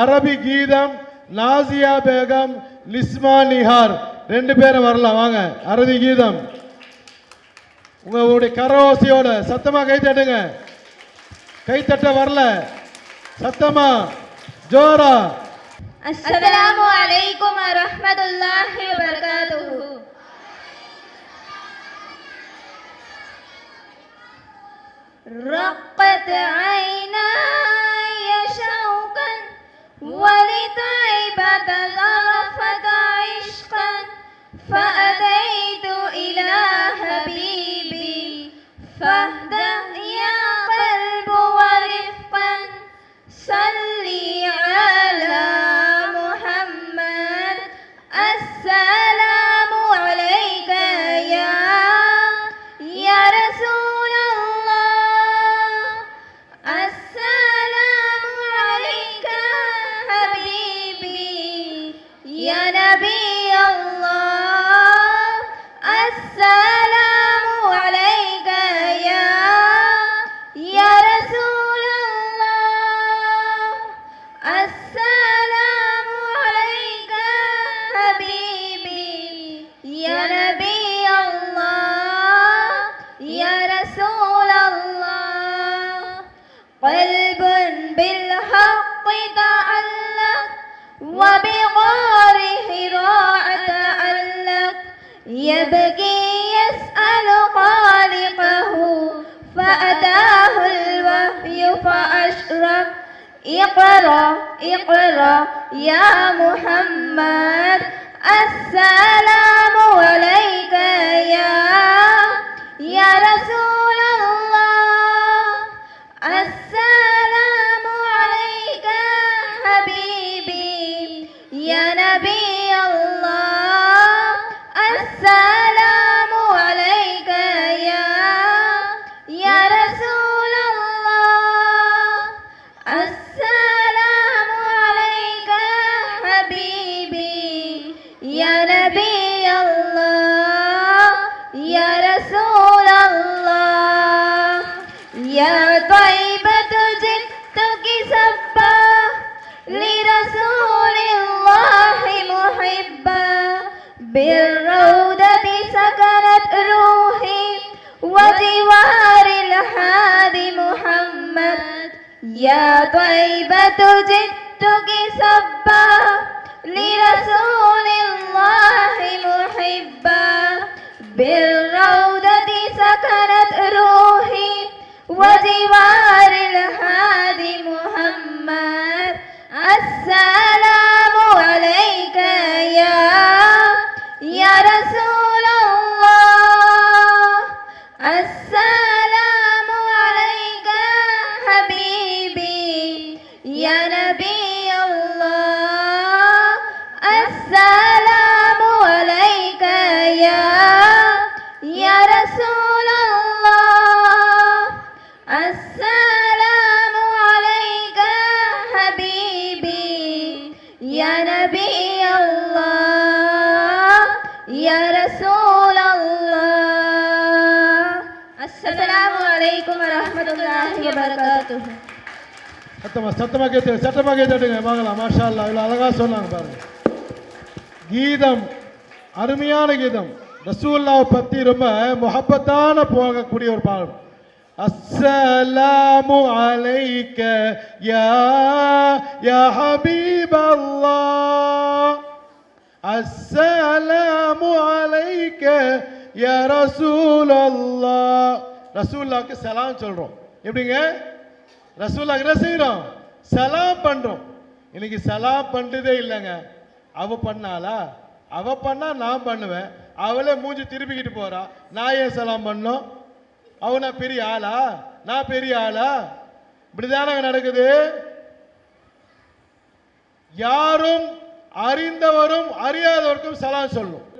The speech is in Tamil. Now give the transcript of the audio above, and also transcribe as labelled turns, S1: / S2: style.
S1: அரபி கீதம் நாசியா பேகம் நிஸ்மா நிஹார் ரெண்டு பேரும் வரலாம் வாங்க அரபி கீதம் உங்களுடைய கரவோசையோட சத்தமா கை தட்டுங்க கை தட்ட வரல சத்தமா ஜோரா
S2: السلام عليكم ورحمة الله وبركاته رقت عيناي نبي الله. السلام عليك يا يا رسول الله. السلام عليك حبيبي. يا نبي الله. يا رسول الله. قلب بالحق تعلق وبغار يبكي يسأل خالقه فأتاه الوحي فأشرق اقرأ اقرأ يا محمد السلام عليك يا يا رسول الله. السلام عليك حبيبي يا نبي. السلام عليك يا يا رسول الله السلام عليك حبيبي يا نبي الله يا رسول الله يا طيبة جئتك سبا لرسول بالروضة سكنت روحي وجوار الحادي محمد. يا طيبة جئتك سبا لرسول الله محبا. بالروضة سكنت روحي وجوار الهادي محمد. السلام السلام عليك يا يا رسول الله السلام عليك حبيبي يا نبي الله يا رسول الله السلام عليكم ورحمة الله وبركاته
S1: சத்தமா சத்தமா கேட்டு சத்தமா கேட்டுங்க வாங்கலாம் மாஷா அல்லா இவ்வளோ அழகா சொன்னாங்க பாருங்க கீதம் அருமையான கீதம். ரசூல்லாவை பற்றி ரொம்ப முகப்பத்தான போகக்கூடிய ஒரு பாடல். அஸ்ஸலாமு அலைக்க யா யா ஹபீப் அல்லாஹ் அஸ்ஸலாமு அலைக்க ய ரசூல் அல்லாஹ் ரசூல்லாவுக்கு சலாம் சொல்கிறோம் எப்படிங்க? ரசூல்லாவுக்கு என்ன செய்கிறோம் சலாம் பண்ணுறோம் இன்னைக்கு சலாம் பண்ணுறதே இல்லைங்க. அவ பண்ணாளா? அவ பண்ணா நான் பண்ணுவேன். அவளே மூஞ்சி திருப்பிக்கிட்டு போறா. நான் ஏன் சலாம் பண்ணோம் அவனா பெரிய ஆளா? நான் பெரிய ஆளா? இப்படிதானங்க நடக்குது. யாரும் அறிந்தவரும் அறியாதவருக்கும் சலாம் சொல்லும்.